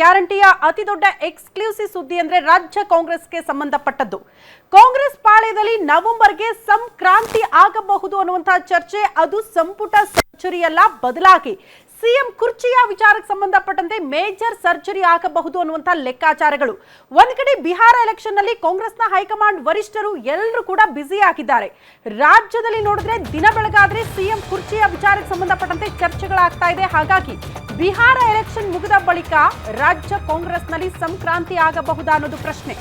ಗ್ಯಾರಂಟಿಯ ಅತಿ ದೊಡ್ಡ ಎಕ್ಸ್ಕ್ಲೂಸಿವ್ ಸುದ್ದಿ ಅಂದ್ರೆ ರಾಜ್ಯ ಕಾಂಗ್ರೆಸ್ಗೆ ಸಂಬಂಧಪಟ್ಟದ್ದು. ಕಾಂಗ್ರೆಸ್ ಪಾಳ್ಯದಲ್ಲಿ ನವೆಂಬರ್ಗೆ ಸಂಕ್ರಾಂತಿ ಆಗಬಹುದು ಅನ್ನುವಂತಹ ಚರ್ಚೆ, ಅದು ಸಂಪುಟ ಅಲ್ಲ ಬದಲಾಗಿ ಸಿಎಂ ಕುರ್ಚಿಯ ವಿಚಾರಕ್ಕೆ ಸಂಬಂಧಪಟ್ಟಂತೆ ಮೇಜರ್ ಸರ್ಜರಿ ಆಗಬಹುದು ಅನ್ನುವಂತಹ ಲೆಕ್ಕಾಚಾರಗಳು. ಒಂದ್ ಕಡೆ ಬಿಹಾರ ಎಲೆಕ್ಷನ್ನಲ್ಲಿ ಕಾಂಗ್ರೆಸ್ನ ಹೈಕಮಾಂಡ್ ವರಿಷ್ಠರು ಎಲ್ಲರೂ ಕೂಡ ಬ್ಯುಸಿ ಆಗಿದ್ದಾರೆ. ರಾಜ್ಯದಲ್ಲಿ ನೋಡಿದ್ರೆ ದಿನ ಬೆಳಗಾದ್ರೆ ಸಿಎಂ ಕುರ್ಚಿಯ ವಿಚಾರಕ್ಕೆ ಸಂಬಂಧಪಟ್ಟಂತೆ ಚರ್ಚೆಗಳಾಗ್ತಾ ಇದೆ. ಹಾಗಾಗಿ ಬಿಹಾರ ಎಲೆಕ್ಷನ್ ಮುಗಿದ ಬಳಿಕ ರಾಜ್ಯ ಕಾಂಗ್ರೆಸ್ನಲ್ಲಿ ಸಂಕ್ರಾಂತಿ ಆಗಬಹುದಾ ಅನ್ನೋದು ಪ್ರಶ್ನೆ.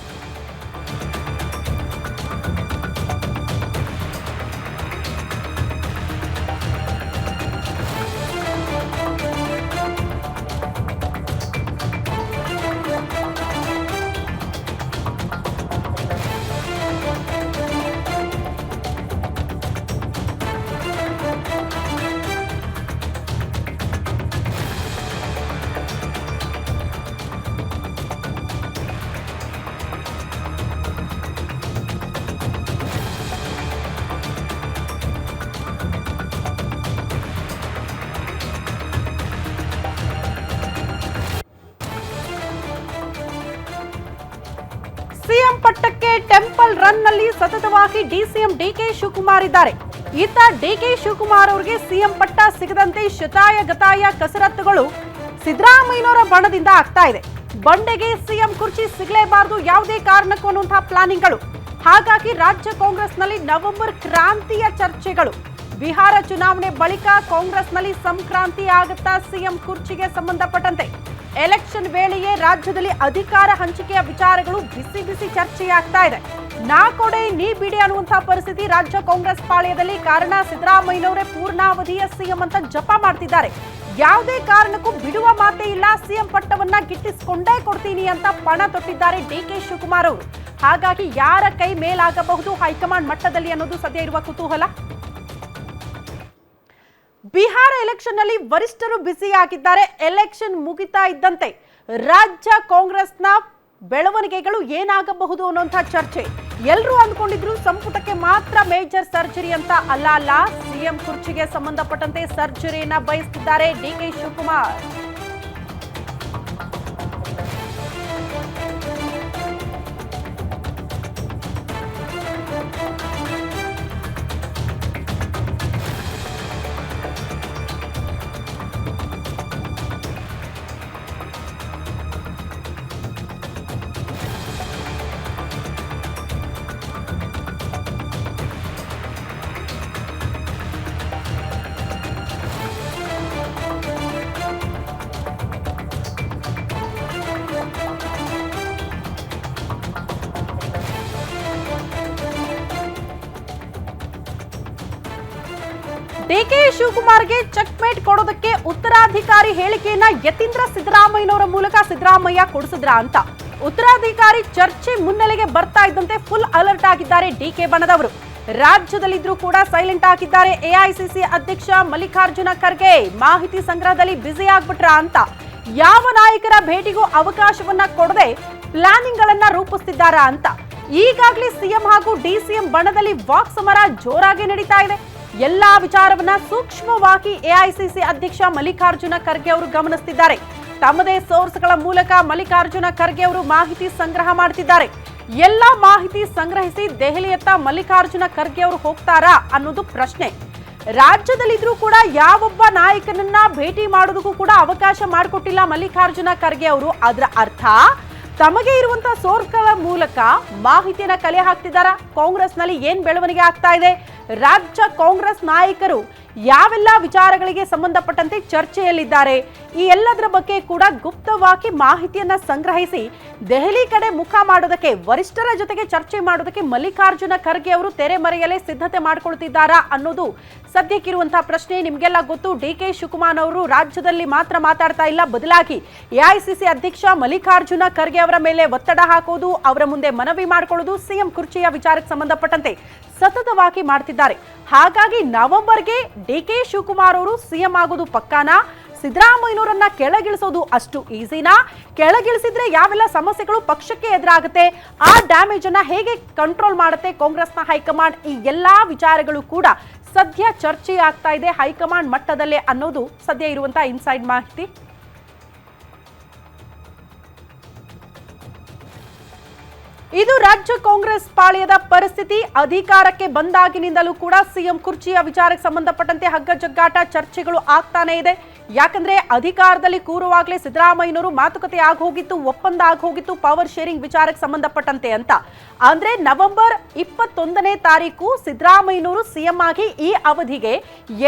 ಸಿಎಂ ಪಟ್ಟಕ್ಕೆ ಟೆಂಪಲ್ ರನ್ನಲ್ಲಿ ಸತತವಾಗಿ ಡಿಸಿಎಂ ಡಿಕೆ ಶಿವಕುಮಾರ್ ಇದ್ದಾರೆ. ಇತ್ತ ಡಿಕೆ ಶಿವಕುಮಾರ್ ಅವರಿಗೆ ಸಿಎಂ ಪಟ್ಟ ಸಿಗದಂತೆ ಶತಾಯ ಗತಾಯ ಕಸರತ್ತುಗಳು ಸಿದ್ದರಾಮಯ್ಯನವರ ಬಣದಿಂದ ಆಗ್ತಾ ಇದೆ. ಬಂಡೆಗೆ ಸಿಎಂ ಕುರ್ಚಿ ಸಿಗಲೇಬಾರದು ಯಾವುದೇ ಕಾರಣಕ್ಕೂ ಅನ್ನುವಂತಹ ಪ್ಲಾನಿಂಗ್ಗಳು. ಹಾಗಾಗಿ ರಾಜ್ಯ ಕಾಂಗ್ರೆಸ್ನಲ್ಲಿ ನವೆಂಬರ್ ಕ್ರಾಂತಿಯ ಚರ್ಚೆಗಳು. ಬಿಹಾರ ಚುನಾವಣೆ ಬಳಿಕ ಕಾಂಗ್ರೆಸ್ನಲ್ಲಿ ಸಂಕ್ರಾಂತಿ ಆಗುತ್ತಾ ಸಿಎಂ ಕುರ್ಚಿಗೆ ಸಂಬಂಧಪಟ್ಟಂತೆ. ಎಲೆಕ್ಷನ್ ವೇಳೆಯೇ ರಾಜ್ಯದಲ್ಲಿ ಅಧಿಕಾರ ಹಂಚಿಕೆಯ ವಿಚಾರಗಳು ಬಿಸಿ ಬಿಸಿ ಚರ್ಚೆಯಾಗ್ತಾ ಇದೆ. ನಾ ಕೊಡೆ, ನೀ ಬಿಡಿ ಅನ್ನುವಂತಹ ಪರಿಸ್ಥಿತಿ ರಾಜ್ಯ ಕಾಂಗ್ರೆಸ್ ಪಾಳ್ಯದಲ್ಲಿ ಕಾರಣ ಸಿದ್ದರಾಮಯ್ಯನವರೇ ಪೂರ್ಣಾವಧಿಯ ಸಿಎಂ ಅಂತ ಜಪ ಮಾಡ್ತಿದ್ದಾರೆ. ಯಾವುದೇ ಕಾರಣಕ್ಕೂ ಬಿಡುವ ಮಾತೇ ಇಲ್ಲ, ಸಿಎಂ ಪಟ್ಟವನ್ನ ಗಿಟ್ಟಿಸಿಕೊಂಡೇ ಕೊಡ್ತೀನಿ ಅಂತ ಪಣ ತೊಟ್ಟಿದ್ದಾರೆ ಡಿ ಕೆ ಶಿವಕುಮಾರ್ ಅವರು. ಹಾಗಾಗಿ ಯಾರ ಕೈ ಮೇಲಾಗಬಹುದು ಹೈಕಮಾಂಡ್ ಮಟ್ಟದಲ್ಲಿ ಅನ್ನೋದು ಸದ್ಯ ಇರುವ ಕುತೂಹಲ. ಬಿಹಾರ ಎಲೆಕ್ಷನ್ನಲ್ಲಿ ವರಿಷ್ಠರು ಬ್ಯುಸಿಯಾಗಿದ್ದಾರೆ ಎಲೆಕ್ಷನ್ ಮುಗಿತಾ ಇದ್ದಂತೆ ರಾಜ್ಯ ಕಾಂಗ್ರೆಸ್ನ ಬೆಳವಣಿಗೆಗಳು ಏನಾಗಬಹುದು ಅನ್ನುವಂಥ ಚರ್ಚೆ. ಎಲ್ಲರೂ ಅಂದ್ಕೊಂಡಿದ್ರು ಸಂಪುಟಕ್ಕೆ ಮಾತ್ರ ಮೇಜರ್ ಸರ್ಜರಿ ಅಂತ ಅಲ್ಲ ಅಲ್ಲ. ಸಿಎಂ ಕುರ್ಚಿಗೆ ಸಂಬಂಧಪಟ್ಟಂತೆ ಸರ್ಜರಿಯನ್ನ ಬಯಸ್ತಿದ್ದಾರೆ ಡಿಕೆ ಶಿವಕುಮಾರ್. ಡಿಕೆ ಶಿವಕುಮಾರ್ಗೆ ಚೆಕ್ ಮೇಟ್ ಕೊಡೋದಕ್ಕೆ ಉತ್ತರಾಧಿಕಾರಿ ಹೇಳಿಕೆಯನ್ನ ಯತೀಂದ್ರ ಸಿದ್ದರಾಮಯ್ಯನವರ ಮೂಲಕ ಸಿದ್ದರಾಮಯ್ಯ ಕೊಡಿಸಿದ್ರ ಅಂತ. ಉತ್ತರಾಧಿಕಾರಿ ಚರ್ಚೆ ಮುನ್ನೆಲೆಗೆ ಬರ್ತಾ ಇದ್ದಂತೆ ಫುಲ್ ಅಲರ್ಟ್ ಆಗಿದ್ದಾರೆ ಡಿಕೆ ಬಣದವರು. ರಾಜ್ಯದಲ್ಲಿದ್ರೂ ಕೂಡ ಸೈಲೆಂಟ್ ಆಗಿದ್ದಾರೆ ಎಐಸಿಸಿ ಅಧ್ಯಕ್ಷ ಮಲ್ಲಿಕಾರ್ಜುನ ಖರ್ಗೆ. ಮಾಹಿತಿ ಸಂಗ್ರಹದಲ್ಲಿ ಬ್ಯುಸಿ ಆಗ್ಬಿಟ್ರ ಅಂತ. ಯಾವ ನಾಯಕರ ಭೇಟಿಗೂ ಅವಕಾಶವನ್ನ ಕೊಡದೆ ಪ್ಲಾನಿಂಗ್ ಗಳನ್ನ ರೂಪಿಸ್ತಿದ್ದಾರಾ ಅಂತ. ಈಗಾಗಲೇ ಸಿಎಂ ಹಾಗೂ ಡಿಸಿಎಂ ಬಣದಲ್ಲಿ ವಾಕ್ ಸಮರ ಜೋರಾಗಿ ನಡೀತಾ ಇದೆ. ಎಲ್ಲಾ ವಿಚಾರವನ್ನ ಸೂಕ್ಷ್ಮವಾಗಿ ಎಐಸಿಸಿ ಅಧ್ಯಕ್ಷ ಮಲ್ಲಿಕಾರ್ಜುನ ಖರ್ಗೆ ಅವರು ಗಮನಿಸುತ್ತಿದ್ದಾರೆ ತಮ್ಮದೇ ಸೋರ್ಸ್ಗಳ ಮೂಲಕ ಮಲ್ಲಿಕಾರ್ಜುನ ಖರ್ಗೆ ಅವರು ಮಾಹಿತಿ ಸಂಗ್ರಹ ಮಾಡ್ತಿದ್ದಾರೆ. ಎಲ್ಲ ಮಾಹಿತಿ ಸಂಗ್ರಹಿಸಿ ದೆಹಲಿಯತ್ತ ಮಲ್ಲಿಕಾರ್ಜುನ ಖರ್ಗೆ ಅವರು ಹೋಗ್ತಾರಾ ಅನ್ನೋದು ಪ್ರಶ್ನೆ. ರಾಜ್ಯದಲ್ಲಿದ್ರೂ ಕೂಡ ಯಾವೊಬ್ಬ ನಾಯಕನನ್ನ ಭೇಟಿ ಮಾಡೋದಕ್ಕೂ ಕೂಡ ಅವಕಾಶ ಮಾಡಿಕೊಟ್ಟಿಲ್ಲ ಮಲ್ಲಿಕಾರ್ಜುನ ಖರ್ಗೆ ಅವರು. ಅದರ ಅರ್ಥ ತಮಗೆ ಇರುವಂತಹ ಸೋರ್ಸ್ಗಳ ಮೂಲಕ ಮಾಹಿತಿಯನ್ನ ಕಲೆ ಹಾಕ್ತಿದ್ದಾರಾ? ಕಾಂಗ್ರೆಸ್ನಲ್ಲಿ ಏನ್ ಬೆಳವಣಿಗೆ ಆಗ್ತಾ ಇದೆ? ರಾಜ್ಯ ಕಾಂಗ್ರೆಸ್ ನಾಯಕರು ಯಾವೆಲ್ಲ ವಿಚಾರಗಳಿಗೆ ಸಂಬಂಧಪಟ್ಟಂತೆ ಚರ್ಚೆಯಲ್ಲಿದ್ದಾರೆ, ಈ ಎಲ್ಲದರ ಬಗ್ಗೆ ಕೂಡ ಗುಪ್ತವಾಗಿ ಮಾಹಿತಿಯನ್ನ ಸಂಗ್ರಹಿಸಿ ದೆಹಲಿ ಕಡೆ ಮುಖ ಮಾಡೋದಕ್ಕೆ, ವರಿಷ್ಠರ ಜೊತೆಗೆ ಚರ್ಚೆ ಮಾಡೋದಕ್ಕೆ ಮಲ್ಲಿಕಾರ್ಜುನ ಖರ್ಗೆ ಅವರು ತೆರೆಮರೆಯಲ್ಲೇ ಸಿದ್ಧತೆ ಮಾಡ್ಕೊಳ್ತಿದ್ದಾರಾ ಅನ್ನೋದು ಸದ್ಯಕ್ಕಿರುವಂತಹ ಪ್ರಶ್ನೆ. ನಿಮಗೆಲ್ಲ ಗೊತ್ತು, ಡಿ ಕೆ ಶಿವಕುಮಾರ್ ಅವರು ರಾಜ್ಯದಲ್ಲಿ ಮಾತ್ರ ಮಾತಾಡ್ತಾ ಇಲ್ಲ. ಬದಲಾಗಿ ಎಐಸಿಸಿ ಅಧ್ಯಕ್ಷ ಮಲ್ಲಿಕಾರ್ಜುನ ಖರ್ಗೆ ಅವರ ಮೇಲೆ ಒತ್ತಡ ಹಾಕೋದು, ಅವರ ಮುಂದೆ ಮನವಿ ಮಾಡಿಕೊಳ್ಳೋದು ಸಿಎಂ ಕುರ್ಚಿಯ ವಿಚಾರಕ್ಕೆ ಸಂಬಂಧಪಟ್ಟಂತೆ ಸತತವಾಗಿ ಮಾಡ್ತಿದ್ದಾರೆ. ಹಾಗಾಗಿ ನವೆಂಬರ್ಗೆ ಡಿ ಕೆ ಶಿವಕುಮಾರ್ ಅವರು ಸಿಎಂ ಆಗೋದು ಪಕ್ಕಾನಾ? ಸಿದ್ದರಾಮಯ್ಯನವರನ್ನ ಕೆಳಗಿಳಿಸೋದು ಅಷ್ಟು ಈಸಿನಾ? ಕೆಳಗಿಳಿಸಿದ್ರೆ ಯಾವೆಲ್ಲ ಸಮಸ್ಯೆಗಳು ಪಕ್ಷಕ್ಕೆ ಎದುರಾಗುತ್ತೆ? ಆ ಡ್ಯಾಮೇಜ್ ಅನ್ನ ಹೇಗೆ ಕಂಟ್ರೋಲ್ ಮಾಡುತ್ತೆ ಕಾಂಗ್ರೆಸ್ನ ಹೈಕಮಾಂಡ್? ಈ ಎಲ್ಲಾ ವಿಚಾರಗಳು ಕೂಡ ಸದ್ಯ ಚರ್ಚೆ ಆಗ್ತಾ ಇದೆ ಹೈಕಮಾಂಡ್ ಮಟ್ಟದಲ್ಲೇ ಅನ್ನೋದು ಸದ್ಯ ಇರುವಂತಹ ಇನ್ಸೈಡ್ ಮಾಹಿತಿ. ಇದು ರಾಜ್ಯ ಕಾಂಗ್ರೆಸ್ ಪಾಳ್ಯದ ಪರಿಸ್ಥಿತಿ. ಅಧಿಕಾರಕ್ಕೆ ಬಂದಾಗಿನಿಂದಲೂ ಕೂಡ ಸಿಎಂ ಕುರ್ಚಿಯ ವಿಚಾರಕ್ಕೆ ಸಂಬಂಧಪಟ್ಟಂತೆ ಹಗ್ಗ ಜಗ್ಗಾಟ ಚರ್ಚೆಗಳು ಆಗ್ತಾನೆ ಇದೆ. ಯಾಕಂದ್ರೆ ಅಧಿಕಾರದಲ್ಲಿ ಕೂರುವಾಗಲೇ ಸಿದ್ದರಾಮಯ್ಯನವರು ಮಾತುಕತೆ ಆಗೋಗಿತ್ತು ಒಪ್ಪಂದ ಆಗೋಗಿತ್ತು ಪವರ್ ಶೇರಿಂಗ್ ವಿಚಾರಕ್ಕೆ ಸಂಬಂಧಪಟ್ಟಂತೆ ಅಂತ. ಅಂದ್ರೆ ನವೆಂಬರ್ ಇಪ್ಪತ್ತೊಂದನೇ ತಾರೀಕು ಸಿದ್ದರಾಮಯ್ಯನವರು ಸಿಎಂ ಆಗಿ ಈ ಅವಧಿಗೆ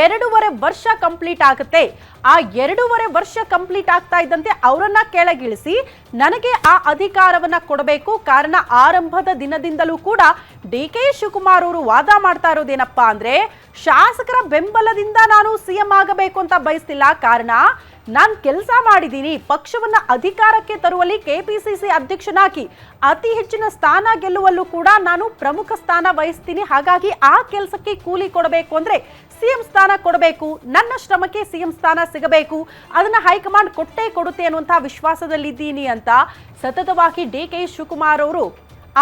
ಎರಡೂವರೆ ವರ್ಷ ಕಂಪ್ಲೀಟ್ ಆಗುತ್ತೆ. ಆ ಎರಡೂವರೆ ವರ್ಷ ಕಂಪ್ಲೀಟ್ ಆಗ್ತಾ ಇದ್ದಂತೆ ಅವರನ್ನ ಕೆಳಗಿಳಿಸಿ ನನಗೆ ಆ ಅಧಿಕಾರವನ್ನ ಕೊಡಬೇಕು. ಕಾರಣ ಆರಂಭದ ದಿನದಿಂದಲೂ ಕೂಡ ಡಿ ಕೆ ಶಿವಕುಮಾರ್ ಅವರು ವಾದ ಮಾಡ್ತಾ ಇರೋದೇನಪ್ಪಾ ಅಂದ್ರೆ, ಶಾಸಕರ ಬೆಂಬಲದಿಂದ ನಾನು ಸಿಎಂ ಆಗಬೇಕು ಅಂತ ಬಯಸ್ತಿಲ್ಲ. ಕಾರಣ, ನಾನು ಕೆಲಸ ಮಾಡಿದ್ದೀನಿ ಪಕ್ಷವನ್ನ ಅಧಿಕಾರಕ್ಕೆ ತರುವಲ್ಲಿ ಕೆಪಿಸಿಸಿ ಅಧ್ಯಕ್ಷನಾಗಿ ಅತಿ ಹೆಚ್ಚಿನ ಸ್ಥಾನ ಗೆಲ್ಲುವಲ್ಲೂ ಕೂಡ ನಾನು ಪ್ರಮುಖ ಸ್ಥಾನ ವಹಿಸ್ತೀನಿ. ಹಾಗಾಗಿ ಆ ಕೆಲಸಕ್ಕೆ ಕೂಲಿ ಕೊಡಬೇಕು ಅಂದ್ರೆ ಸಿಎಂ ಸ್ಥಾನ ಕೊಡಬೇಕು, ನನ್ನ ಶ್ರಮಕ್ಕೆ ಸಿಎಂ ಸ್ಥಾನ ಸಿಗಬೇಕು, ಅದನ್ನ ಹೈಕಮಾಂಡ್ ಕೊಟ್ಟೇ ಕೊಡುತ್ತೆ ಅನ್ನುವಂಥ ವಿಶ್ವಾಸದಲ್ಲಿದ್ದೀನಿ ಅಂತ ಸತತವಾಗಿ ಡಿ ಕೆ ಶಿವಕುಮಾರ್ ಅವರು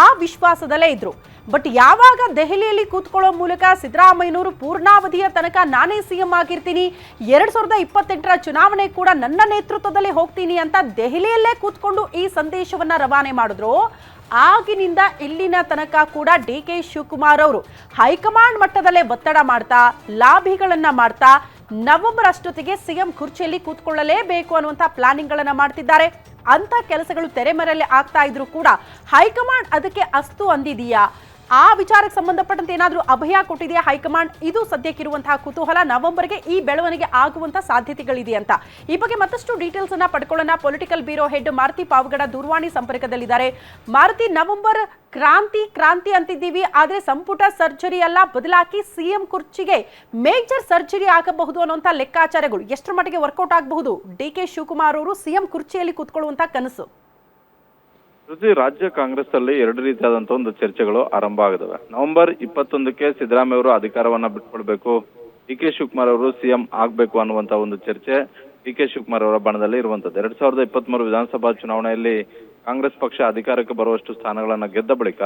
ಆ ವಿಶ್ವಾಸದಲ್ಲೇ ಇದ್ರು. ಬಟ್ ಯಾವಾಗ ದೆಹಲಿಯಲ್ಲಿ ಕೂತ್ಕೊಳ್ಳೋ ಮೂಲಕ ಸಿದ್ದರಾಮಯ್ಯನವರು ಪೂರ್ಣಾವಧಿಯ ತನಕ ನಾನೇ ಸಿಎಂ ಆಗಿರ್ತೀನಿ, ಎರಡ್ ಸಾವಿರದ ಇಪ್ಪತ್ತೆಂಟರ ಚುನಾವಣೆ ಕೂಡ ನನ್ನ ನೇತೃತ್ವದಲ್ಲಿ ಹೋಗ್ತೀನಿ ಅಂತ ದೆಹಲಿಯಲ್ಲೇ ಕೂತ್ಕೊಂಡು ಈ ಸಂದೇಶವನ್ನ ರವಾನೆ ಮಾಡಿದ್ರು. ಆಗಿನಿಂದ ಇಲ್ಲಿನ ತನಕ ಕೂಡ ಡಿ ಕೆ ಶಿವಕುಮಾರ್ ಅವರು ಹೈಕಮಾಂಡ್ ಮಟ್ಟದಲ್ಲೇ ಒತ್ತಡ ಮಾಡ್ತಾ ಲಾಭಿಗಳನ್ನ ಮಾಡ್ತಾ, ನವೆಂಬರ್ ಅಷ್ಟೊತ್ತಿಗೆ ಸಿಎಂ ಕುರ್ಚಿಯಲ್ಲಿ ಕೂತ್ಕೊಳ್ಳಲೇಬೇಕು ಅನ್ನುವಂಥ ಪ್ಲಾನಿಂಗ್ ಗಳನ್ನ ಮಾಡ್ತಿದ್ದಾರೆ. ಅಂತ ಕೆಲಸಗಳು ತೆರೆಮರೆಯಲ್ಲಿ ಆಗ್ತಾ ಇದ್ರು ಕೂಡ ಹೈಕಮಾಂಡ್ ಅದಕ್ಕೆ ಅಸ್ತು ಅಂದಿದೆಯಾ? ಆ ವಿಚಾರಕ್ಕೆ ಸಂಬಂಧಪಟ್ಟಂತೆ ಏನಾದರೂ ಅಭಯ ಕೊಟ್ಟಿದೆಯಾ ಹೈಕಮಾಂಡ್? ಇದು ಸದ್ಯಕ್ಕಿರುವಂತಹ ಕುತೂಹಲ. ನವೆಂಬರ್ಗೆ ಈ ಬೆಳವಣಿಗೆ ಆಗುವಂತಹ ಸಾಧ್ಯತೆಗಳಿದೆ ಅಂತ. ಈ ಬಗ್ಗೆ ಮತ್ತಷ್ಟು ಡೀಟೇಲ್ಸ್ ಅನ್ನ ಪಡ್ಕೊಳ್ಳೋಣ. Political bureau head Maruti Pavagada ದೂರವಾಣಿ ಸಂಪರ್ಕದಲ್ಲಿದ್ದಾರೆ. ಮಾರುತಿ, ನವೆಂಬರ್ ಕ್ರಾಂತಿ ಕ್ರಾಂತಿ ಅಂತಿದ್ದೀವಿ. ಆದರೆ ಸಂಪುಟ ಸರ್ಜರಿ ಅಲ್ಲ. ಬದಲಾಗಿ ಸಿಎಂ ಕುರ್ಚಿಗೆ ಮೇಜರ್ ಸರ್ಜರಿ ಆಗಬಹುದು ಅನ್ನುವಂಥ ಲೆಕ್ಕಾಚಾರಗಳು ಎಷ್ಟರ ಮಟ್ಟಿಗೆ ವರ್ಕೌಟ್ ಆಗಬಹುದು? ಡಿ ಕೆ ಶಿವಕುಮಾರ್ ಅವರು ಸಿಎಂ ಕುರ್ಚಿಯಲ್ಲಿ ಕೂತ್ಕೊಳ್ಳುವಂತ ಕನಸು. ಶ್ರುತಿ ರಾಜ್ಯ ಕಾಂಗ್ರೆಸ್ ಅಲ್ಲಿ ಎರಡು ರೀತಿಯಾದಂತ ಒಂದು ಚರ್ಚೆಗಳು ಆರಂಭ ಆಗಿದವೆ. ನವೆಂಬರ್ ಇಪ್ಪತ್ತೊಂದಕ್ಕೆ ಸಿದ್ದರಾಮಯ್ಯ ಅವರು ಅಧಿಕಾರವನ್ನ ಬಿಟ್ಕೊಡ್ಬೇಕು. ಡಿ ಕೆ ಶಿವಕುಮಾರ್ ಅವರು ಸಿಎಂ ಆಗ್ಬೇಕು ಅನ್ನುವಂತ ಒಂದು ಚರ್ಚೆ ಡಿ ಕೆ ಶಿವಕುಮಾರ್ ಅವರ ಬಣದಲ್ಲಿ ಇರುವಂತದ್ದು ಎರಡ್ ಸಾವಿರದ ಇಪ್ಪತ್ಮೂರು ವಿಧಾನಸಭಾ ಚುನಾವಣೆಯಲ್ಲಿ ಕಾಂಗ್ರೆಸ್ ಪಕ್ಷ ಅಧಿಕಾರಕ್ಕೆ ಬರುವಷ್ಟು ಸ್ಥಾನಗಳನ್ನ ಗೆದ್ದ ಬಳಿಕ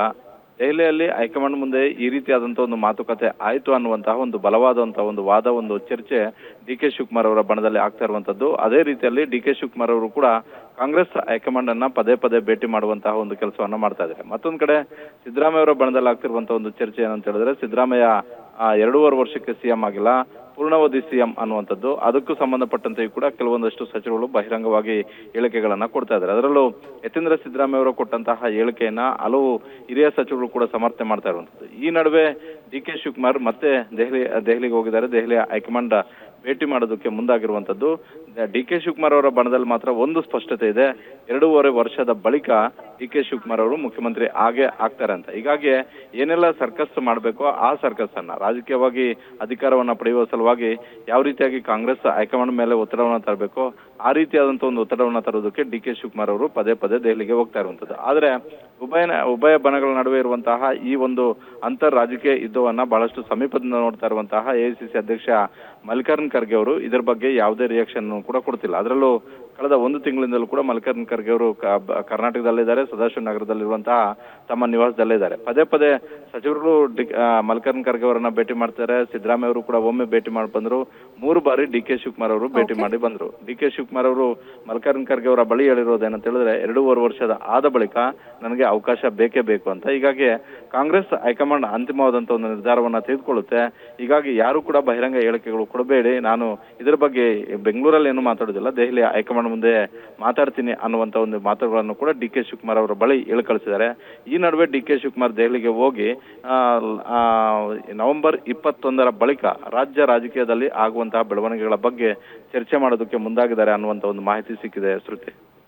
ದೆಹಲಿಯಲ್ಲಿ ಹೈಕಮಾಂಡ್ ಮುಂದೆ ಈ ರೀತಿಯಾದಂತಹ ಒಂದು ಮಾತುಕತೆ ಆಯಿತು ಅನ್ನುವಂತಹ ಒಂದು ಬಲವಾದಂತಹ ಒಂದು ವಾದ, ಒಂದು ಚರ್ಚೆ ಡಿ ಕೆ ಶಿವಕುಮಾರ್ ಅವರ ಬಣದಲ್ಲಿ ಆಗ್ತಾ ಇರುವಂತದ್ದು ಅದೇ ರೀತಿಯಲ್ಲಿ ಡಿ ಕೆ ಶಿವಕುಮಾರ್ ಅವರು ಕೂಡ ಕಾಂಗ್ರೆಸ್ ಹೈಕಮಾಂಡ್ ಅನ್ನ ಪದೇ ಪದೇ ಭೇಟಿ ಮಾಡುವಂತಹ ಒಂದು ಕೆಲಸವನ್ನ ಮಾಡ್ತಾ ಇದ್ದಾರೆ ಮತ್ತೊಂದು ಕಡೆ ಸಿದ್ದರಾಮಯ್ಯ ಅವರ ಬಣದಲ್ಲಿ ಆಗ್ತಿರುವಂತಹ ಒಂದು ಚರ್ಚೆ ಏನಂತ ಹೇಳಿದ್ರೆ, ಸಿದ್ದರಾಮಯ್ಯ ಎರಡೂವರೆ ವರ್ಷಕ್ಕೆ ಸಿಎಂ ಆಗಿಲ್ಲ, ಪೂರ್ಣಾವಧಿ ಸಿಎಂ ಅನ್ನುವಂಥದ್ದು, ಅದಕ್ಕೂ ಸಂಬಂಧಪಟ್ಟಂತೆಯೂ ಕೂಡ ಕೆಲವೊಂದಷ್ಟು ಸಚಿವರು ಬಹಿರಂಗವಾಗಿ ಹೇಳಿಕೆಗಳನ್ನ ಕೊಡ್ತಾ ಇದ್ದಾರೆ. ಅದರಲ್ಲೂ ಯತೀಂದ್ರ ಸಿದ್ದರಾಮಯ್ಯ ಅವರು ಕೊಟ್ಟಂತಹ ಹೇಳಿಕೆಯನ್ನ ಹಲವು ಹಿರಿಯ ಸಚಿವರು ಕೂಡ ಸಮರ್ಥನೆ ಮಾಡ್ತಾ ಇರುವಂತದ್ದು ಈ ನಡುವೆ ಡಿ ಕೆ ಶಿವಕುಮಾರ್ ಮತ್ತೆ ದೆಹಲಿ, ದೆಹಲಿಗೆ ಹೋಗಿದ್ದಾರೆ. ದೆಹಲಿ ಹೈಕಮಾಂಡ್ ಭೇಟಿ ಮಾಡೋದಕ್ಕೆ ಮುಂದಾಗಿರುವಂತದ್ದು ಡಿ ಕೆ ಶಿವಕುಮಾರ್ ಅವರ ಬಣದಲ್ಲಿ ಮಾತ್ರ ಒಂದು ಸ್ಪಷ್ಟತೆ ಇದೆ. ಎರಡೂವರೆ ವರ್ಷದ ಬಳಿಕ ಡಿ ಕೆ ಶಿವಕುಮಾರ್ ಅವರು ಮುಖ್ಯಮಂತ್ರಿ ಆಗೇ ಆಗ್ತಾರೆ ಅಂತ. ಹೀಗಾಗಿ ಏನೆಲ್ಲ ಸರ್ಕಸ್ ಮಾಡಬೇಕೋ ಆ ಸರ್ಕಸ್ ಅನ್ನ, ರಾಜಕೀಯವಾಗಿ ಅಧಿಕಾರವನ್ನ ಪಡೆಯುವ ಸಲುವಾಗಿ ಯಾವ ರೀತಿಯಾಗಿ ಕಾಂಗ್ರೆಸ್ ಹೈಕಮಾಂಡ್ ಮೇಲೆ ಒತ್ತಡವನ್ನ ತರಬೇಕು ಆ ರೀತಿಯಾದಂತ ಒಂದು ಒತ್ತಡವನ್ನ ತರೋದಕ್ಕೆ ಡಿ ಕೆ ಶಿವಕುಮಾರ್ ಅವರು ಪದೇ ಪದೇ ದೆಹಲಿಗೆ ಹೋಗ್ತಾ ಇರುವಂತದ್ದು. ಆದ್ರೆ ಉಭಯ ಉಭಯ ಬಣಗಳ ನಡುವೆ ಇರುವಂತಹ ಈ ಒಂದು ಅಂತರ್ ರಾಜಕೀಯ ಯುದ್ಧವನ್ನ ಬಹಳಷ್ಟು ಸಮೀಪದಿಂದ ನೋಡ್ತಾ ಇರುವಂತಹ ಎಐಸಿಸಿ ಅಧ್ಯಕ್ಷ ಮಲ್ಲಿಕಾರ್ಜುನ್ ಖರ್ಗೆ ಅವರು ಇದರ ಬಗ್ಗೆ ಯಾವುದೇ ರಿಯಾಕ್ಷನ್ ಕೂಡ ಕೊಡ್ತಿಲ್ಲ. ಅದರಲ್ಲೂ ಕಳೆದ ಒಂದು ತಿಂಗಳಿಂದಲೂ ಕೂಡ ಮಲ್ಲಿಕಾರ್ಜುನ್ ಖರ್ಗೆ ಅವರು ಕರ್ನಾಟಕದಲ್ಲಿದ್ದಾರೆ. ಸದಾಶಿವ ನಗರದಲ್ಲಿರುವಂತಹ ತಮ್ಮ ನಿವಾಸದಲ್ಲಿದ್ದಾರೆ ಪದೇ ಪದೇ ಸಚಿವರು ಡಿ- ಆ, ಮಲ್ಲಿಕಾರ್ಜುನ್ ಖರ್ಗೆ ಅವರನ್ನ ಭೇಟಿ ಮಾಡ್ತಾರೆ. ಸಿದ್ದರಾಮಯ್ಯ ಅವರು ಕೂಡ ಒಮ್ಮೆ ಭೇಟಿ ಮಾಡಿ ಬಂದ್ರು. ಮೂರು ಬಾರಿ ಡಿ ಕೆ ಶಿವಕುಮಾರ್ ಅವರು ಭೇಟಿ ಮಾಡಿ ಬಂದರು. ಡಿ ಕೆ ಶಿವಕುಮಾರ್ ಅವರು ಮಲ್ಲಿಕಾರ್ಜುನ ಖರ್ಗೆ ಅವರ ಬಳಿ ಹೇಳಿರೋದೇನಂತ ಹೇಳಿದ್ರೆ ಎರಡೂವರೆ ವರ್ಷದ ಆದ ಬಳಿಕ ನನಗೆ ಅವಕಾಶ ಬೇಕೇ ಬೇಕು ಅಂತ. ಹೀಗಾಗಿ ಕಾಂಗ್ರೆಸ್ ಹೈಕಮಾಂಡ್ ಅಂತಿಮವಾದಂತ ಒಂದು ನಿರ್ಧಾರವನ್ನ ತೆಗೆದುಕೊಳ್ಳುತ್ತೆ. ಹೀಗಾಗಿ ಯಾರು ಕೂಡ ಬಹಿರಂಗ ಹೇಳಿಕೆಗಳು ಕೊಡಬೇಡಿ. ನಾನು ಇದರ ಬಗ್ಗೆ ಬೆಂಗಳೂರಲ್ಲಿ ಏನು ಮಾತಾಡೋದಿಲ್ಲ. ದೆಹಲಿ ಹೈಕಮಾಂಡ್ ಮುಂದೆ ಮಾತಾಡ್ತೀನಿ ಅನ್ನುವಂತ ಒಂದು ಮಾತುಗಳನ್ನು ಕೂಡ ಡಿ ಕೆ ಶಿವಕುಮಾರ್ ಅವರ ಬಳಿ ಹೇಳಿ ಕಳಿಸಿದ್ದಾರೆ ಈ ನಡುವೆ ಡಿ ಕೆ ಶಿವಕುಮಾರ್ ದೆಹಲಿಗೆ ಹೋಗಿ ನವೆಂಬರ್ ಇಪ್ಪತ್ತೊಂದರ ಬಳಿಕ ರಾಜ್ಯ ರಾಜಕೀಯದಲ್ಲಿ ಆಗುವಂತಹ ಬೆಳವಣಿಗೆಗಳ ಬಗ್ಗೆ ಚರ್ಚೆ ಮಾಡೋದಕ್ಕೆ ಮುಂದಾಗಿದ್ದಾರೆ ಅನ್ನುವಂತ ಒಂದು ಮಾಹಿತಿ ಸಿಕ್ಕಿದೆ ಶ್ರುತಿ.